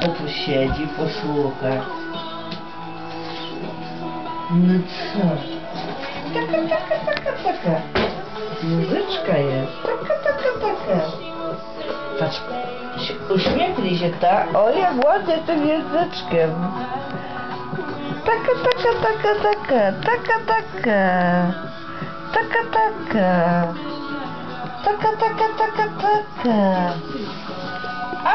to tu siedzi, posłucha. No co? Taka, taka, taka, taka. Muzyczka jest. Taka, taka, taka. Patrz, uśmiechnij się ta. O, jak ładnie tym języczkiem. Taka, taka, taka, taka. Taka, taka. Taka, taka. Taka, taka, taka, taka. A.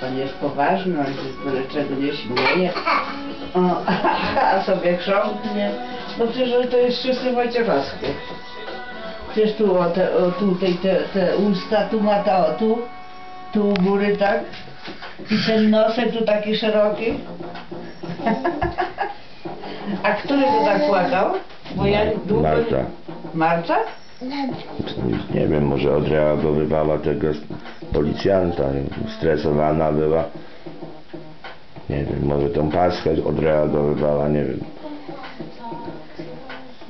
Pan jest poważny, on się z byle czego nie śmieje. O, a sobie chrząknie. No przecież to jest czysty Wojciechowski. Przecież tu, o, te, o tutaj te, te usta, tu ma to, tu, tu u góry, tak? I ten nosek tu taki szeroki. A który tu tak płakał? Bo ja długo... Marta. Marta? Nie wiem, może odreagowywała tego policjanta, stresowana była. Nie wiem, może tą paskę odreagowywała, nie wiem.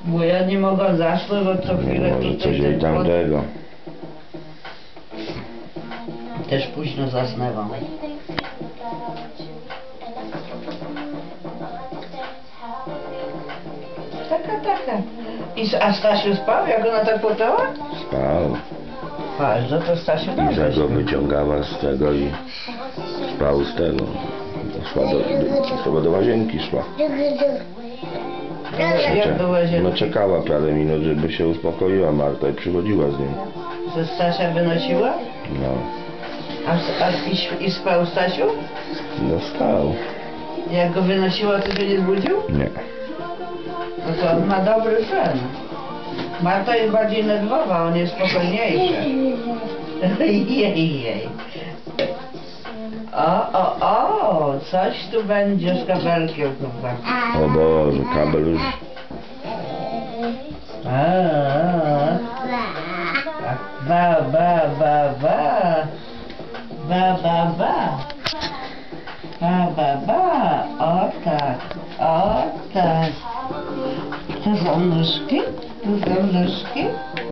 Bo ja nie mogłam zasnąć, bo co Nie, chwilę może tutaj coś tamtego. Też późno zasnęłam. Taka, taka. I, a Stasiu spał, jak ona tak płakała? Spał. Patrz, no to Stasiu Iza dobrze go wyciągała z tego i spał z tego. Szła do, do, chyba do łazienki szła. Jak do No łazienki? czekała parę minut, żeby się uspokoiła Marta i przychodziła z nim. Że Stasia wynosiła? No, A, a i, i spał Stasiu? no spał. Jak go wynosiła, to się nie zbudził? Nie. No to on ma dobry sen. Marta jest bardziej nerwowa, on jest spokojniejszy. Jej, jej. O, o, o, coś tu będzie z kabelkiem chyba. O Boże, kabel już. A, a, a. Ba, ba, ba, ba. Ba, ba, ba. Ba, ba, ba. O tak, o tak. To są nóżki? To są nóżki?